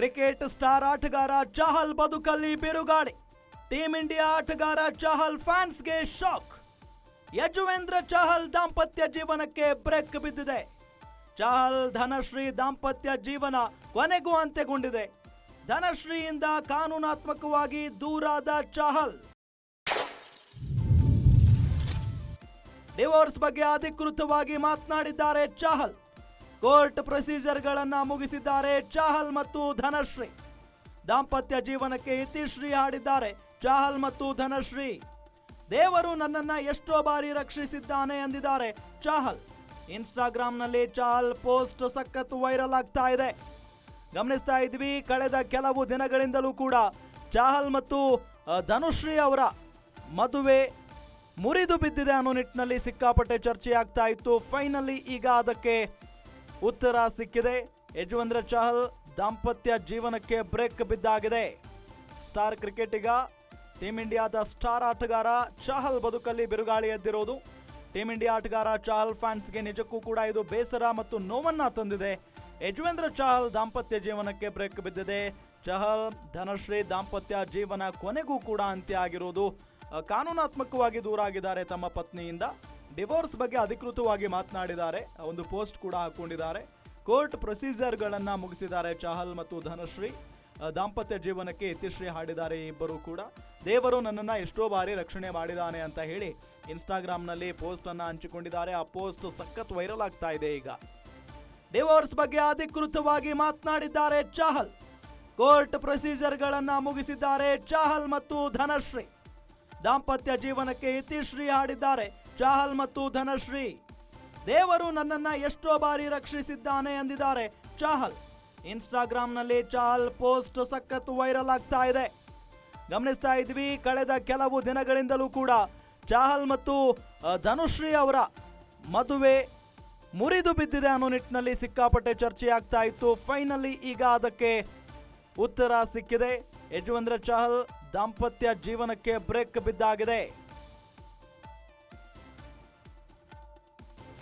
Cricket star ಆಟಗಾರ ಚಹಲ್ ಬದುಕಲ್ಲಿ ಬಿರುಗಾಳಿ. ಟೀಂ ಇಂಡಿಯಾ ಆಟಗಾರ ಚಹಲ್ ಫ್ಯಾನ್ಸ್ಗೆ ಶಾಕ್. ಯಜುವೇಂದ್ರ ಚಹಲ್ ದಾಂಪತ್ಯ ಜೀವನಕ್ಕೆ ಬ್ರೇಕ್ ಬಿದ್ದಿದೆ. ಚಹಲ್ ಧನಶ್ರೀ ದಾಂಪತ್ಯ ಜೀವನ ಕೊನೆಗೂ ಅಂತ್ಯಗೊಂಡಿದೆ. ಧನಶ್ರೀಯಿಂದ ಕಾನೂನಾತ್ಮಕವಾಗಿ ದೂರಾದ ಚಹಲ್ ಡಿವೋರ್ಸ್ ಬಗ್ಗೆ ಅಧಿಕೃತವಾಗಿ ಮಾತನಾಡಿದ್ದಾರೆ ಚಹಲ್ ಕೋರ್ಟ್ ಪ್ರೊಸೀಜರ್ಗಳನ್ನು ಮುಗಿಸಿದ್ದಾರೆ ಚಾಹಲ್ ಮತ್ತು ಧನಶ್ರೀ. ದಾಂಪತ್ಯ ಜೀವನಕ್ಕೆ ಇತಿಶ್ರೀ ಹಾಡಿದ್ದಾರೆ ಚಾಹಲ್ ಮತ್ತು ಧನಶ್ರೀ. ದೇವರು ನನ್ನನ್ನ ಎಷ್ಟೋ ಬಾರಿ ರಕ್ಷಿಸಿದ್ದಾನೆ ಎಂದಿದ್ದಾರೆ ಚಾಹಲ್. ಇನ್ಸ್ಟಾಗ್ರಾಮ್ನಲ್ಲಿ ಚಾಹಲ್ ಪೋಸ್ಟ್ ಸಖತ್ ವೈರಲ್ ಆಗ್ತಾ ಇದೆ. ಗಮನಿಸ್ತಾ ಇದ್ವಿ, ಕಳೆದ ಕೆಲವು ದಿನಗಳಿಂದಲೂ ಕೂಡ ಚಾಹಲ್ ಮತ್ತು ಧನುಶ್ರೀ ಅವರ ಮದುವೆ ಮುರಿದು ಬಿದ್ದಿದೆ ಅನ್ನೋ ನಿಟ್ಟಿನಲ್ಲಿ ಸಿಕ್ಕಾಪಟ್ಟೆ ಚರ್ಚೆ ಆಗ್ತಾ ಇತ್ತು. ಫೈನಲಿ ಈಗ ಅದಕ್ಕೆ ಉತ್ತರ ಸಿಕ್ಕಿದೆ. ಯಜುವೇಂದ್ರ ಚಹಲ್ ದಾಂಪತ್ಯ ಜೀವನಕ್ಕೆ ಬ್ರೇಕ್ ಬಿದ್ದಾಗಿದೆ. ಸ್ಟಾರ್ ಕ್ರಿಕೆಟಿಗ ಟೀಂ ಇಂಡಿಯಾದ ಸ್ಟಾರ್ ಆಟಗಾರ ಚಹಲ್ ಬದುಕಲ್ಲಿ ಬಿರುಗಾಳಿ ಎದ್ದಿರೋದು. ಟೀಂ ಇಂಡಿಯಾ ಆಟಗಾರ ಚಹಲ್ ಫ್ಯಾನ್ಸ್ಗೆ ನಿಜಕ್ಕೂ ಕೂಡ ಇದು ಬೇಸರ ಮತ್ತು ನೋವನ್ನ ತಂದಿದೆ. ಯಜುವೇಂದ್ರ ಚಹಲ್ ದಾಂಪತ್ಯ ಜೀವನಕ್ಕೆ ಬ್ರೇಕ್ ಬಿದ್ದಿದೆ. ಚಹಲ್, ಧನಶ್ರೀ ದಾಂಪತ್ಯ ಜೀವನ ಕೊನೆಗೂ ಕೂಡ ಅಂತ್ಯ ಆಗಿರೋದು. ಕಾನೂನಾತ್ಮಕವಾಗಿ ದೂರ ಆಗಿದ್ದಾರೆ ತಮ್ಮ ಪತ್ನಿಯಿಂದ. ಡಿವೋರ್ಸ್ ಬಗ್ಗೆ ಅಧಿಕೃತವಾಗಿ ಮಾತನಾಡಿದ್ದಾರೆ. ಒಂದು ಪೋಸ್ಟ್ ಕೂಡ ಹಾಕೊಂಡಿದ್ದಾರೆ. ಕೋರ್ಟ್ ಪ್ರೊಸೀಜರ್ಗಳನ್ನು ಮುಗಿಸಿದ್ದಾರೆ ಚಹಲ್ ಮತ್ತು ಧನಶ್ರೀ. ದಾಂಪತ್ಯ ಜೀವನಕ್ಕೆ ಇತಿಶ್ರೀ ಹಾಡಿದ್ದಾರೆ ಇಬ್ಬರು ಕೂಡ. ದೇವರು ನನ್ನನ್ನ ಎಷ್ಟೋ ಬಾರಿ ರಕ್ಷಣೆ ಮಾಡಿದ್ದಾನೆ ಅಂತ ಹೇಳಿ ಇನ್ಸ್ಟಾಗ್ರಾಮ್ನಲ್ಲಿ ಪೋಸ್ಟ್ ಅನ್ನ ಹಂಚಿಕೊಂಡಿದ್ದಾರೆ. ಆ ಪೋಸ್ಟ್ ಸಖತ್ ವೈರಲ್ ಆಗ್ತಾ ಇದೆ ಈಗ. ಡಿವೋರ್ಸ್ ಬಗ್ಗೆ ಅಧಿಕೃತವಾಗಿ ಮಾತನಾಡಿದ್ದಾರೆ ಚಾಹಲ್. ಕೋರ್ಟ್ ಪ್ರೊಸೀಜರ್ಗಳನ್ನು ಮುಗಿಸಿದ್ದಾರೆ ಚಾಹಲ್ ಮತ್ತು ಧನಶ್ರೀ. ದಾಂಪತ್ಯ ಜೀವನಕ್ಕೆ ಇತಿಶ್ರೀ ಹಾಡಿದ್ದಾರೆ. ಚಾಹಲ್ ಮತ್ತು ಧನಶ್ರೀ. ದೇವರು ನನ್ನನ್ನ ಎಷ್ಟೋ ಬಾರಿ ರಕ್ಷಿಸಿದ್ದಾನೆ ಎಂದಿದ್ದಾರೆ. ಚಾಹಲ್. ಇನ್ಸ್ಟಾಗ್ರಾಮ್ನಲ್ಲಿ ಚಾಹಲ್ ಪೋಸ್ಟ್ ಸಖತ್ ವೈರಲ್ ಆಗ್ತಾ ಇದೆ. ಗಮನಿಸ್ತಾ ಇದ್ವಿ, ಕಳೆದ ಕೆಲವು ದಿನಗಳಿಂದಲೂ ಕೂಡ ಚಾಹಲ್ ಮತ್ತು ಧನುಶ್ರೀ ಅವರ ಮದುವೆ ಮುರಿದು ಬಿದ್ದಿದೆ ಅನ್ನೋ ನಿಟ್ಟಿನಲ್ಲಿ ಸಿಕ್ಕಾಪಟ್ಟೆ ಚರ್ಚೆ ಆಗ್ತಾ ಇತ್ತು. ಫೈನಲಿ ಈಗ ಅದಕ್ಕೆ ಉತ್ತರ ಸಿಕ್ಕಿದೆ. ಯಜುವೇಂದ್ರ ಚಹಲ್ ದಾಂಪತ್ಯ ಜೀವನಕ್ಕೆ ಬ್ರೇಕ್ ಬಿದ್ದಾಗಿದೆ.